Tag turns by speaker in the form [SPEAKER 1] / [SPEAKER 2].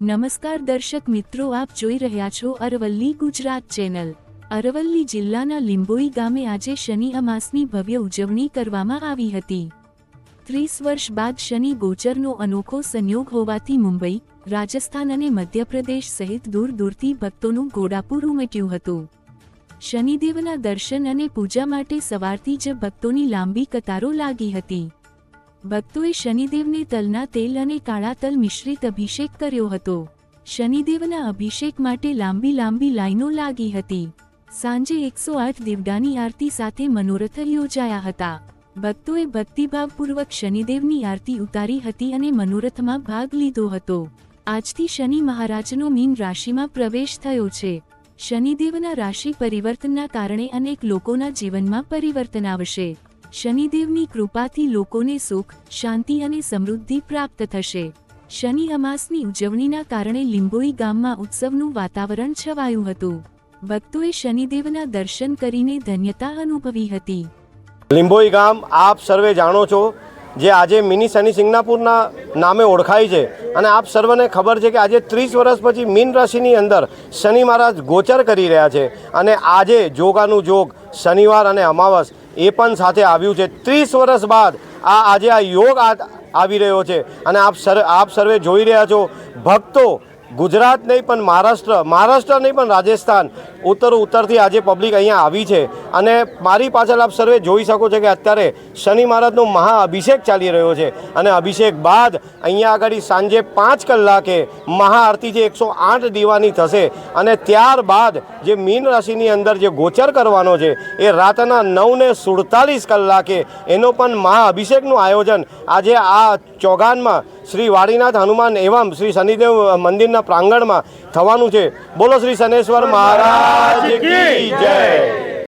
[SPEAKER 1] નમસ્કાર દર્શક મિત્રો, આપ જોઈ રહ્યા છો અરવલ્લી ગુજરાત ચેનલ. અરવલ્લી જિલ્લાના લીંબોઈ ગામે આજે શનિ અમાસની ભવ્ય ઉજવણી કરવામાં આવી હતી. ત્રીસ વર્ષ બાદ શનિ ગોચરનો અનોખો સંયોગ હોવાથી મુંબઈ, રાજસ્થાન અને મધ્યપ્રદેશ સહિત દૂર દૂરથી ભક્તોનું ઘોડાપુર ઉમટ્યું હતું. શનિદેવના દર્શન અને પૂજા માટે સવારથી જ ભક્તોની લાંબી કતારો લાગી હતી. ભક્તોએ શનિદેવને તલના તેલ અને કાળા તલ મિશ્રિત અભિષેક કર્યો હતો. શનિદેવના અભિષેક માટે લાંબી લાંબી લાઈનો લાગી હતી. સાંજે એકસો આઠ દેવડાની આરતી સાથે મનોરથ યોજાયા હતા. ભક્તોએ ભક્તિભાવપૂર્વક શનિદેવની આરતી ઉતારી હતી અને મનોરથમાં ભાગ લીધો હતો. આજથી શનિ મહારાજનો મીન રાશિમાં પ્રવેશ થયો છે. શનિદેવના રાશિ પરિવર્તનના કારણે અનેક લોકોના જીવનમાં પરિવર્તન આવશે. શનિદેવની કૃપાથી લોકોને સુખ, શાંતિ અને સમૃદ્ધિ પ્રાપ્ત થશે. શનિ અમાસની ઉજવણીના કારણે લીંબોઈ ગામમાં ઉત્સવનું વાતાવરણ છવાયું હતું. ભક્તોએ શનિદેવના દર્શન કરીને ધન્યતા અનુભવી હતી.
[SPEAKER 2] લીંબોઈ ગામ આપ સર્વે જાણો છો, જે આજે મિની શનિ સિંગનાપુરના નામે ઓળખાય છે. અને આપ સર્વને ખબર છે કે આજે ત્રીસ વર્ષ પછી મીન રાશિની અંદર શનિ મહારાજ ગોચર કરી રહ્યા છે. અને આજે જોગાનું જોગ, શનિવાર અને અમાવસ એ પણ સાથે આવ્યું છે. ત્રીસ વર્ષ બાદ આ આજે આ યોગ આવી રહ્યો છે. અને આપ સર આપ સર્વે જોઈ રહ્યા છો, ભક્તો ગુજરાત નહીં, પણ મહારાષ્ટ્ર મહારાષ્ટ્ર નહીં, પણ રાજસ્થાન. ઉત્તર, ઉત્તરથી આજે પબ્લિક અહીંયા આવી છે. અને મારી પાછળ આપ સર્વે જોઈ શકો છો કે અત્યારે શનિ મહારાજનો મહાઅભિષેક ચાલી રહ્યો છે. અને અભિષેક બાદ અહીંયા આગળ સાંજે પાંચ કલાકે મહાઆરતી જે એકસો આઠ દીવાની થશે. અને ત્યારબાદ જે મીન રાશિની અંદર જે ગોચર કરવાનો છે, એ રાતના નવને સુડતાલીસ કલાકે એનો પણ મહાઅભિષેકનું આયોજન આજે આ ચોગાનમાં શ્રી વાડીનાથ હનુમાન એવમ શ્રી શનિદેવ મંદિરના પ્રાંગણમાં થવાનું છે. બોલો શ્રી શનેશ્વર મહારાજ જય.